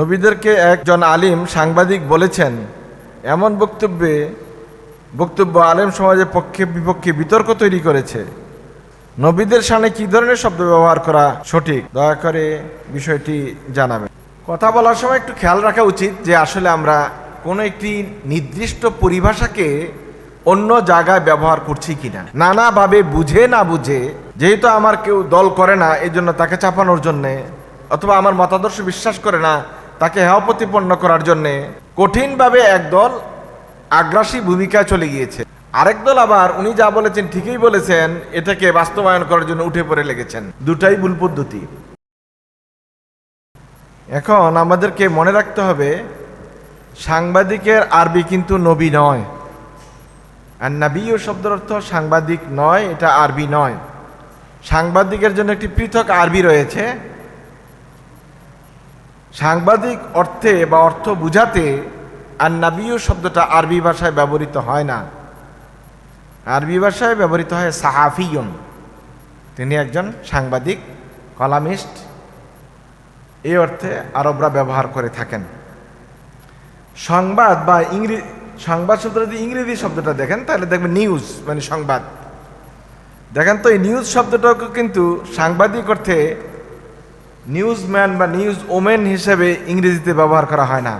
নবীদেরকে একজন আলিম সাংবাদিক বলেছেন, এমন বক্তব্যে, বক্তব্য আলেম সমাজের পক্ষে বিপক্ষে বিতর্ক তৈরি করেছে। নবীদের সামনে কি ধরনের শব্দ ব্যবহার করা সঠিক? দয়া করে বিষয়টি জানাবেন। কথা বলার সময় একটু খেয়াল রাখা উচিত যে আসলে আমরা কোনো একটি নির্দিষ্ট পরিভাষাকে অন্য জায়গায় ব্যবহার করছি কিনা। নানাভাবে বুঝে না বুঝে, যেহেতু আমার কেউ দল করে না এই জন্য তাকে চাপানোর জন্যে, অথবা আমার মতাদর্শ বিশ্বাস করে না তাকে হেয় প্রতিপন্ন করার জন্যে কঠিনভাবে একদল আগ্রাসী ভূমিকায় চলে গিয়েছে। আরেক দল আবার উনি যা বলেছেন ঠিকই বলেছেন, এটাকে বাস্তবায়ন করার জন্য উঠে পড়ে লেগেছেন। দুটাই ভুল পদ্ধতি। এখন আমাদেরকে মনে রাখতে হবে, সাংবাদিকের আরবি কিন্তু নবী নয়। আর নাবিও শব্দের অর্থ সাংবাদিক নয়, এটা আরবি নয়। সাংবাদিকের জন্য একটি পৃথক আরবি রয়েছে। সাংবাদিক অর্থে বা অর্থ বুঝাতে আর নাবিও শব্দটা আরবি ভাষায় ব্যবহৃত হয় না। আরবি ভাষায় ব্যবহৃত হয় সাহাফিয়ন। তিনি একজন সাংবাদিক, কলামিস্ট। এই অর্থে আরবরা ব্যবহার করে থাকেন। সংবাদ বা ইংরেজি সংবাদ শব্দটা যদি ইংরেজি শব্দটা দেখেন, তাহলে দেখবেন নিউজ মানে সংবাদ। দেখেন তো এই নিউজ শব্দটাকে কিন্তু সাংবাদিক অর্থে নিউজম্যান বা নিউজ ওমেন হিসেবে ইংরেজিতে ব্যবহার করা হয় না।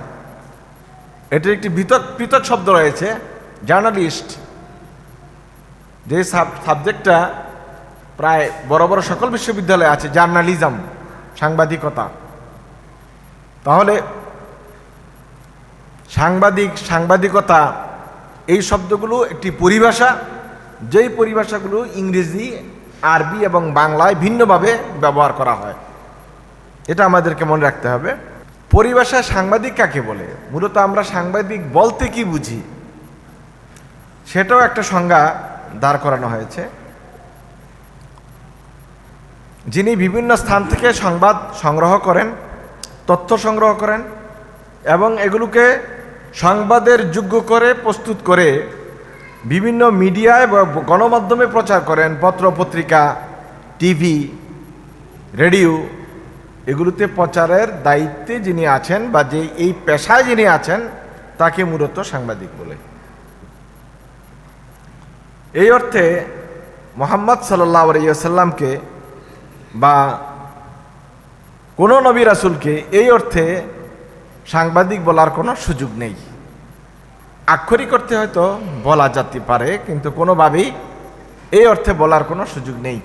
এটির একটি পৃথক পৃথক শব্দ রয়েছে জার্নালিস্ট যে সাবজেক্টটা প্রায় বড় বড় সকল বিশ্ববিদ্যালয়ে আছে জার্নালিজম সাংবাদিকতা। তাহলে সাংবাদিক, সাংবাদিকতা, এই শব্দগুলো একটি পরিভাষা, যেই পরিভাষাগুলো ইংরেজি, আরবি এবং বাংলায় ভিন্নভাবে ব্যবহার করা হয়। এটা আমাদেরকে মনে রাখতে হবে। পরিভাষায় সাংবাদিক কাকে বলে? মূলত আমরা সাংবাদিক বলতে কি বুঝি? সেটাও একটা সংজ্ঞা দাঁড় করানো হয়েছে। যিনি বিভিন্ন স্থান থেকে সংবাদ সংগ্রহ করেন, তথ্য সংগ্রহ করেন এবং এগুলোকে সংবাদের যোগ্য করে প্রস্তুত করে বিভিন্ন মিডিয়ায় বা গণমাধ্যমে প্রচার করেন, পত্র, পত্রিকা, টিভি, রেডিও এগুলোতে প্রচারের দায়িত্বে যিনি আছেন বা যে এই পেশায় যিনি আছেন, তাকে মূলত সাংবাদিক বলে। এই অর্থে মোহাম্মদ সাল্লাহ আলাইসাল্লামকে বা কোনো নবী রাসুলকে এই অর্থে সাংবাদিক বলার কোনো সুযোগ নেই। আক্ষরিক অর্থে হয়তো বলা যেতে পারে, কিন্তু কোনোভাবেই এই অর্থে বলার কোনো সুযোগ নেই।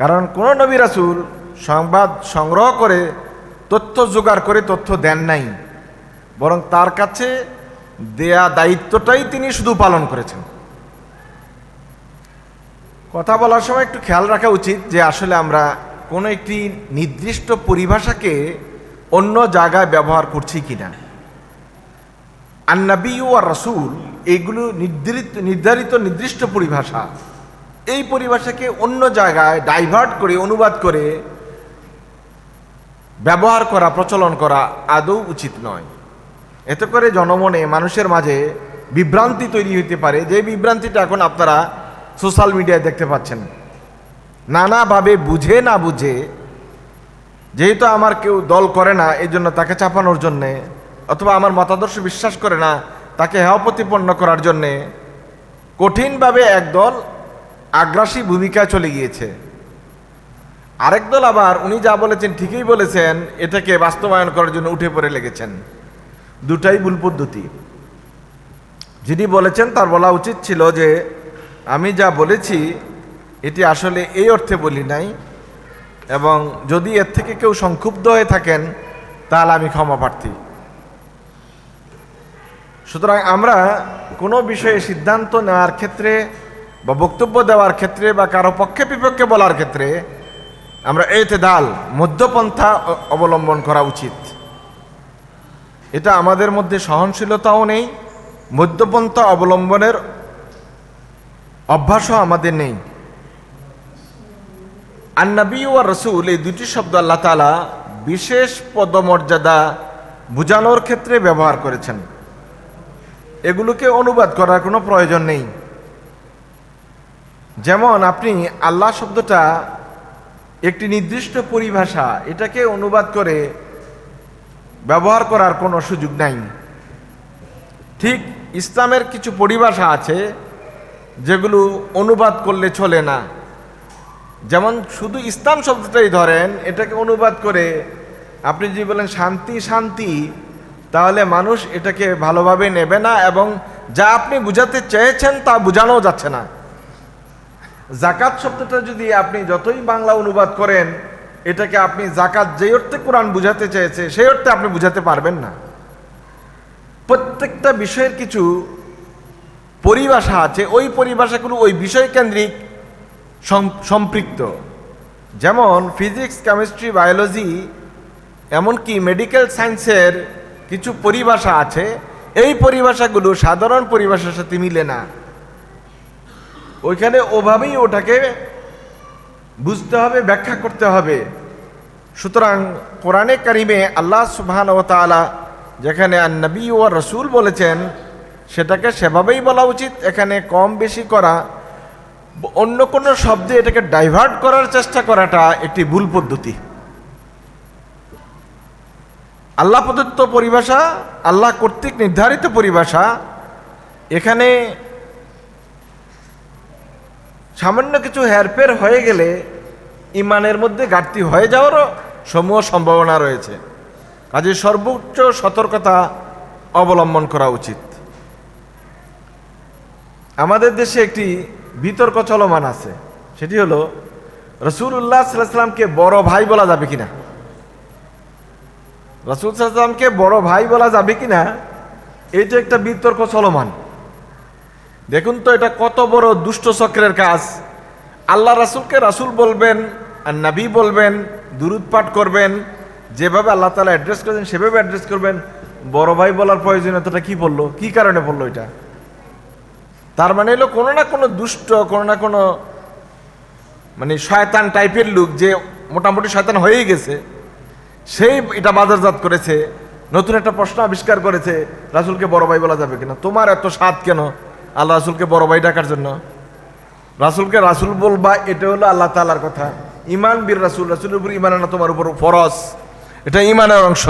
কারণ কোনো নবী রাসুল সংবাদ সংগ্রহ করে, তথ্য জোগাড় করে তথ্য দেন নাই। বরং তার কাছে দেয়া দায়িত্বটাই তিনি শুধু পালন করেছেন। কথা বলার সময় একটু খেয়াল রাখা উচিত যে আসলে আমরা কোনো একটি নির্দিষ্ট পরিভাষাকে অন্য জায়গায় ব্যবহার করছি কিনা। আন্নাবি ও রাসুল এইগুলো নির্ধারিত নির্ধারিত নির্দিষ্ট পরিভাষা। এই পরিভাষাকে অন্য জায়গায় ডাইভার্ট করে, অনুবাদ করে ব্যবহার করা, প্রচলন করা আদৌ উচিত নয়। এতে করে জনমনে মানুষের মাঝে বিভ্রান্তি তৈরি হতে পারে। যে বিভ্রান্তিটা এখন আপনারা সোশ্যাল মিডিয়ায় দেখতে পাচ্ছেন। নানাভাবে বুঝে না বুঝে, যেহেতু আমার কেউ দল করে না এই জন্য তাকে চাপানোর জন্যে, অথবা আমার মতাদর্শ বিশ্বাস করে না, তাকে হেয় প্রতিপন্ন করার জন্যে কঠিনভাবে একদল আগ্রাসী ভূমিকায় চলে গিয়েছে। আরেক দল আবার উনি যা বলেছেন, ঠিকই বলেছেন, এটাকে বাস্তবায়ন করার জন্য উঠে পড়ে লেগেছেন। দুটাই ভুল পদ্ধতি। যিনি বলেছেন, তার বলা উচিত ছিল যে, আমি যা বলেছি, এটি আসলে এই অর্থে বলি নাই, এবং যদি এর থেকে কেউ সংক্ষুব্ধ হয়ে থাকেন, তাহলে আমি ক্ষমা প্রার্থী। সুতরাং আমরা কোনো বিষয়ে সিদ্ধান্ত নেওয়ার ক্ষেত্রে বা বক্তব্য দেওয়ার ক্ষেত্রে বা কারও পক্ষে বিপক্ষে বলার ক্ষেত্রে আমরা এতে দাল মধ্যপন্থা অবলম্বন করা উচিত। এটা আমাদের মধ্যে সহনশীলতাও নেই, মধ্যপন্থা অবলম্বনের অভ্যাসও আমাদের নেই। আন্নাবি ও রসুল, এই দুটি শব্দ আল্লাহ তালা বিশেষ পদমর্যাদা বোঝানোর ক্ষেত্রে ব্যবহার করেছেন। এগুলোকে অনুবাদ করার কোনো প্রয়োজন নেই। যেমন আপনি আল্লাহ শব্দটা একটি নির্দিষ্ট পরিভাষা এটাকে অনুবাদ করে ব্যবহার করার কোনো সুযোগ নাই। ঠিক ইসলামের কিছু পরিভাষা আছে যেগুলো অনুবাদ করলে চলে না। যেমন শুধু ইসলাম শব্দটাই ধরেন, এটাকে অনুবাদ করে আপনি যদি বলেন শান্তি শান্তি, তাহলে মানুষ এটাকে ভালোভাবে নেবে না এবং যা আপনি বুঝাতে চেয়েছেন তা বোঝানো যাচ্ছে না। জাকাত শব্দটা যদি আপনি যতই বাংলা অনুবাদ করেন, এটাকে আপনি জাকাত যে অর্থে কোরআন বুঝাতে চেয়েছে, সেই অর্থে আপনি বুঝাতে পারবেন না। প্রত্যেকটা বিষয়ের কিছু পরিভাষা আছে, ওই পরিভাষাগুলো ওই বিষয় কেন্দ্রিক সম্পৃক্ত। যেমন ফিজিক্স, কেমিস্ট্রি, বায়োলজি, এমনকি মেডিকেল সায়েন্সের কিছু পরিভাষা আছে, এই পরিভাষাগুলো সাধারণ পরিভাষার সাথে মিলে না। ওইখানে ওভাবেই ওটাকে বুঝতে হবে, ব্যাখ্যা করতে হবে। সুতরাং কোরআনে কারিমে আল্লাহ সুবহান ও তাআলা যেখানে আন্নবী ও রসুল বলেছেন, সেটাকে সেভাবেই বলা উচিত। এখানে কম বেশি করা, অন্য কোনো শব্দে এটাকে ডাইভার্ট করার চেষ্টা করাটা একটি ভুল পদ্ধতি। আল্লাহ প্রদত্ত পরিভাষা, আল্লাহ কর্তৃক নির্ধারিত পরিভাষা, এখানে সামান্য কিছু হেরফের হয়ে গেলে ইমানের মধ্যে ঘাটতি হয়ে যাওয়ারও সমূহ সম্ভাবনা রয়েছে। কাজে সর্বোচ্চ সতর্কতা অবলম্বন করা উচিত। আমাদের দেশে একটি বিতর্ক চলমান আছে। সেটি হলো রসুল্লাহ সাল্লামকে বড় ভাই বলা যাবে কিনা? রসুল সাল্লামকে বড় ভাই বলা যাবে কিনা? এইটা একটা বিতর্ক চলমান। দেখুন তো এটা কত বড় দুষ্ট চক্রের কাজ। আল্লাহ রাসুলকে রাসুল বলবেন, আর নাবি বলবেন, দুরুদ পাঠ করবেন, যেভাবে আল্লাহ তালা অ্যাড্রেস করেছেন, সেভাবে অ্যাড্রেস করবেন। বড় ভাই বলার প্রয়োজনীয়তাটা কি বলল? কি কারণে বলল এটা? তার মানে হলো কোনো না কোনো দুষ্ট, কোনো না কোনো মানে শয়তান টাইপের লোক যে মোটামুটি শয়তান হয়েই গেছে, সেই এটা বাজারজাত করেছে, নতুন একটা প্রশ্ন আবিষ্কার করেছে, রাসুলকে বড় ভাই বলা যাবে কিনা? তোমার এত স্বাদ কেন? আল্লাহ রাসুলকে বড় ভাই ডাকার জন্য। রাসুলকে রাসুল বলবা, এটা হলো আল্লাহ তালার কথা। ইমান বীর রাসুল, রাসুলের উপর ইমান আনা তোমার উপর ফরজ। এটা ইমানের অংশ।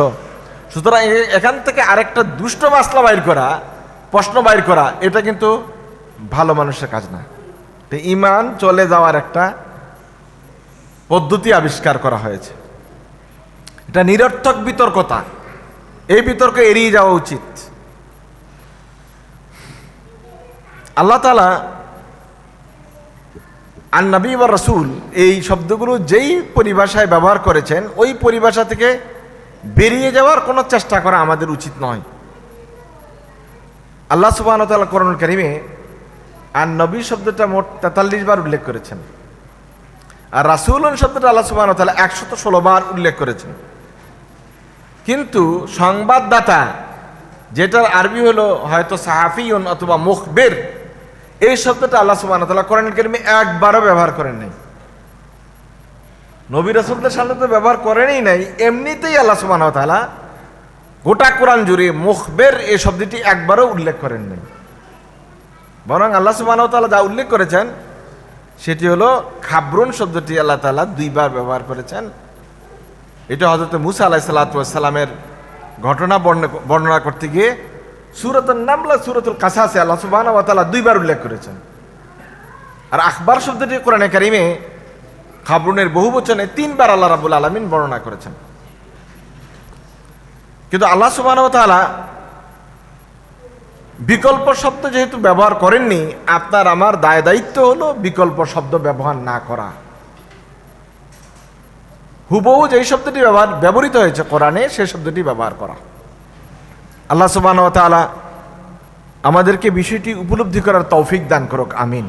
সুতরাং এখান থেকে আরেকটা দুষ্ট মাসলা বাইর করা, প্রশ্ন বাইর করা, এটা কিন্তু ভালো মানুষের কাজ না। তো ইমান চলে যাওয়ার একটা পদ্ধতি আবিষ্কার করা হয়েছে। এটা নিরর্থক বিতর্কতা। এই বিতর্ক এড়িয়ে যাওয়া উচিত। আল্লাহ তালা আর নবী বা রসুল এই শব্দগুলো যেই পরিভাষায় ব্যবহার করেছেন, ওই পরিভাষা থেকে বেরিয়ে যাওয়ার কোনো চেষ্টা করা আমাদের উচিত নয়। আল্লাহ সুবাহ তাল্লাহ করণুল কারিমে আর নবী শব্দটা মোট তেতাল্লিশ বার উল্লেখ করেছেন। আর রাসুল শব্দটা আল্লাহ সুবাহ তাল্লাহ একশত ষোলো বার উল্লেখ করেছেন। কিন্তু সংবাদদাতা, যেটার আরবি হলো হয়তো সাহাফিউন অথবা মুখবের এই শব্দটা আল্লাহ সুবাহ তাল্লাহ কোরআন কারিমে একবারও ব্যবহার করেন নাই। নবী রাসুলদের সামনে তো ব্যবহার করেনই নাই, এমনিতেই আল্লাহ সুবাহ তালা গোটা কোরআন জুড়ে মুখবের এই শব্দটি একবারও উল্লেখ করেন নাই। বরং আল্লাহ সুবাহ তালা যা উল্লেখ করেছেন, সেটি হলো খাবরুন শব্দটি আল্লাহ তালা দুইবার ব্যবহার করেছেন। এটা হজরত মুসা আলাহ সাল্লাতামের ঘটনা বর্ণ- বর্ণনা করতে গিয়ে সুরতুল নামলা, সুরতুল কাসাসে আল্লাহ সুবাহ দুইবার উল্লেখ করেছেন। আর আখবার শব্দটি কোরআনে কারিমে খাবরুনের বহু বচনে তিনবার আল্লাহ রাবুল আলমিন বর্ণনা করেছেন। কিন্তু আল্লাহ সুবাহ বিকল্প শব্দ যেহেতু ব্যবহার করেননি, আপনার আমার দায় দায়িত্ব হলো বিকল্প শব্দ ব্যবহার না করা। হুবহু যেই শব্দটি ব্যবহার ব্যবহৃত হয়েছে কোরআনে, সেই শব্দটি ব্যবহার করা। আল্লাহ সুবাহ তাআলা আমাদেরকে বিষয়টি উপলব্ধি করার তৌফিক দান করুক আমিন।